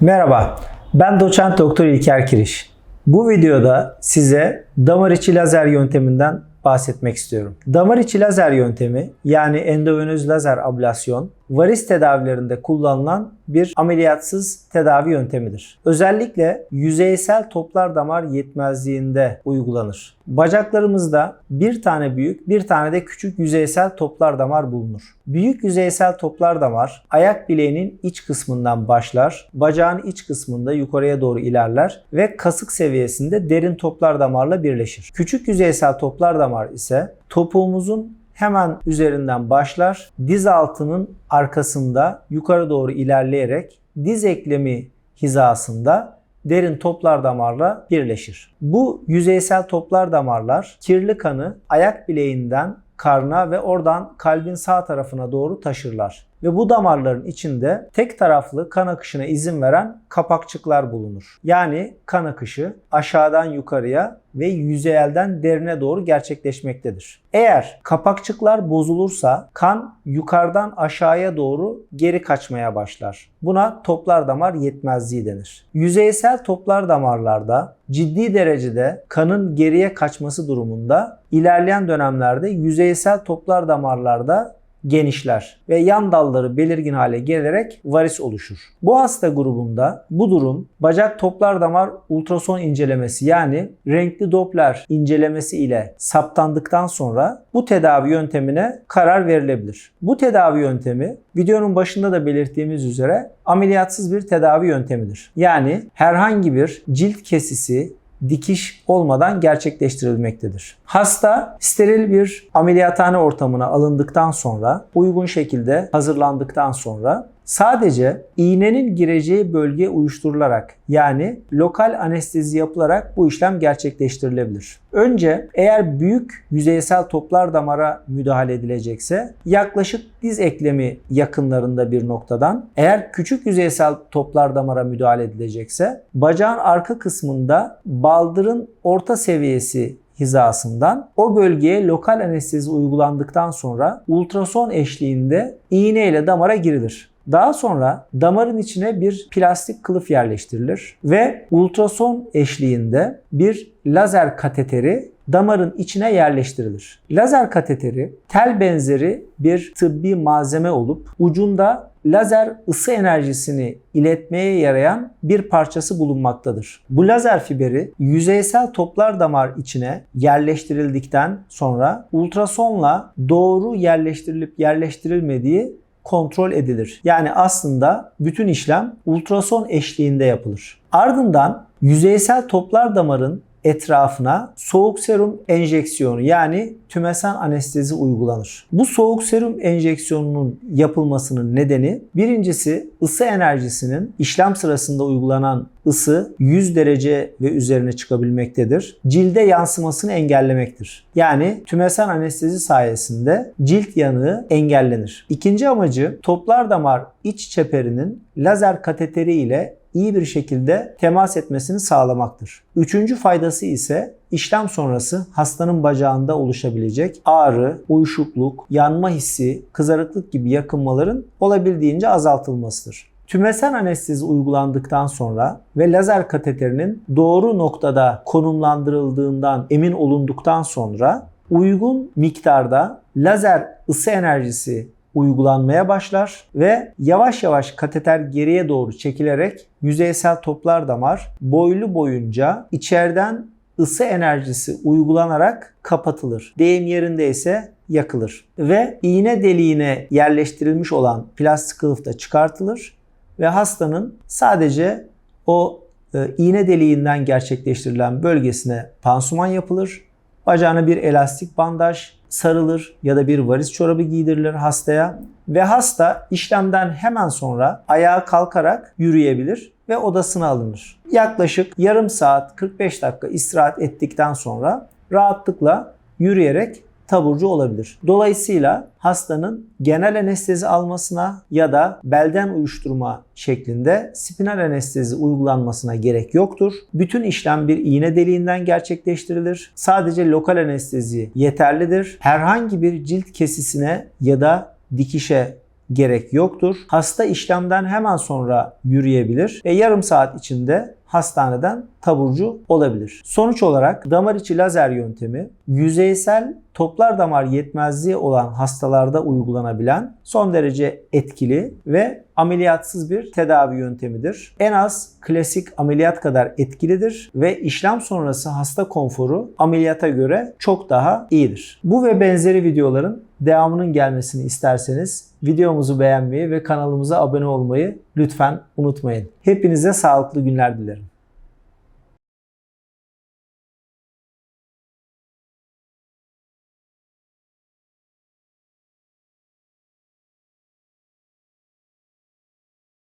Merhaba, ben doçent doktor İlker Kiriş. Bu videoda size damar içi lazer yönteminden bahsetmek istiyorum. Damar içi lazer yöntemi yani endovenöz lazer ablasyon varis tedavilerinde kullanılan bir ameliyatsız tedavi yöntemidir. Özellikle yüzeysel toplar damar yetmezliğinde uygulanır. Bacaklarımızda bir tane büyük, bir tane de küçük yüzeysel toplar damar bulunur. Büyük yüzeysel toplar damar ayak bileğinin iç kısmından başlar, bacağın iç kısmında yukarıya doğru ilerler ve kasık seviyesinde derin toplar damarla birleşir. Küçük yüzeysel toplar damar ise topuğumuzun hemen üzerinden başlar. Diz altının arkasında yukarı doğru ilerleyerek diz eklemi hizasında derin toplar damarla birleşir. Bu yüzeysel toplar damarlar kirli kanı ayak bileğinden karna ve oradan kalbin sağ tarafına doğru taşırlar. Ve bu damarların içinde tek taraflı kan akışına izin veren kapakçıklar bulunur. Yani kan akışı aşağıdan yukarıya ve yüzeyelden derine doğru gerçekleşmektedir. Eğer kapakçıklar bozulursa kan yukarıdan aşağıya doğru geri kaçmaya başlar. Buna toplar damar yetmezliği denir. Yüzeysel toplar damarlarda ciddi derecede kanın geriye kaçması durumunda ilerleyen dönemlerde yüzeysel toplar damarlarda genişler ve yan dalları belirgin hale gelerek varis oluşur. Bu hasta grubunda bu durum bacak toplar damar ultrason incelemesi yani renkli Doppler incelemesi ile saptandıktan sonra bu tedavi yöntemine karar verilebilir. Bu tedavi yöntemi videonun başında da belirttiğimiz üzere ameliyatsız bir tedavi yöntemidir. Yani herhangi bir cilt kesisi dikiş olmadan gerçekleştirilmektedir. Hasta steril bir ameliyathane ortamına alındıktan sonra uygun şekilde hazırlandıktan sonra sadece iğnenin gireceği bölge uyuşturularak yani lokal anestezi yapılarak bu işlem gerçekleştirilebilir. Önce eğer büyük yüzeysel toplar damara müdahale edilecekse yaklaşık diz eklemi yakınlarında bir noktadan eğer küçük yüzeysel toplar damara müdahale edilecekse bacağın arka kısmında baldırın orta seviyesi hizasından o bölgeye lokal anestezi uygulandıktan sonra ultrason eşliğinde iğne ile damara girilir. Daha sonra damarın içine bir plastik kılıf yerleştirilir ve ultrason eşliğinde bir lazer kateteri damarın içine yerleştirilir. Lazer kateteri tel benzeri bir tıbbi malzeme olup ucunda lazer ısı enerjisini iletmeye yarayan bir parçası bulunmaktadır. Bu lazer fiberi yüzeysel toplar damar içine yerleştirildikten sonra ultrasonla doğru yerleştirilip yerleştirilmediği kontrol edilir. Yani aslında bütün işlem ultrason eşliğinde yapılır. Ardından yüzeysel toplar damarın etrafına soğuk serum enjeksiyonu yani tümesen anestezi uygulanır. Bu soğuk serum enjeksiyonunun yapılmasının nedeni birincisi ısı enerjisinin işlem sırasında uygulanan ısı 100 derece ve üzerine çıkabilmektedir. Cilde yansımasını engellemektir. Yani tümesen anestezi sayesinde cilt yanığı engellenir. İkinci amacı toplar damar iç çeperinin lazer kateteri ile iyi bir şekilde temas etmesini sağlamaktır. Üçüncü faydası ise işlem sonrası hastanın bacağında oluşabilecek ağrı, uyuşukluk, yanma hissi, kızarıklık gibi yakınmaların olabildiğince azaltılmasıdır. Tümesen anestezi uygulandıktan sonra ve lazer kateterinin doğru noktada konumlandırıldığından emin olunduktan sonra uygun miktarda lazer ısı enerjisi uygulanmaya başlar ve yavaş yavaş kateter geriye doğru çekilerek yüzeysel toplar damar boylu boyunca içeriden ısı enerjisi uygulanarak kapatılır. Deyim yerinde ise yakılır ve iğne deliğine yerleştirilmiş olan plastik kılıf da çıkartılır ve hastanın sadece o e, iğne deliğinden gerçekleştirilen bölgesine pansuman yapılır. Bacağına bir elastik bandaj sarılır ya da bir varis çorabı giydirilir hastaya ve hasta işlemden hemen sonra ayağa kalkarak yürüyebilir ve odasına alınır. Yaklaşık yarım saat 45 dakika istirahat ettikten sonra rahatlıkla yürüyerek taburcu olabilir. Dolayısıyla hastanın genel anestezi almasına ya da belden uyuşturma şeklinde spinal anestezi uygulanmasına gerek yoktur. Bütün işlem bir iğne deliğinden gerçekleştirilir. Sadece lokal anestezi yeterlidir. Herhangi bir cilt kesisine ya da dikişe gerek yoktur. Hasta işlemden hemen sonra yürüyebilir ve yarım saat içinde hastaneden taburcu olabilir. Sonuç olarak damar içi lazer yöntemi yüzeysel toplar damar yetmezliği olan hastalarda uygulanabilen son derece etkili ve ameliyatsız bir tedavi yöntemidir. En az klasik ameliyat kadar etkilidir ve işlem sonrası hasta konforu ameliyata göre çok daha iyidir. Bu ve benzeri videoların devamının gelmesini isterseniz videomuzu beğenmeyi ve kanalımıza abone olmayı lütfen unutmayın. Hepinize sağlıklı günler dilerim.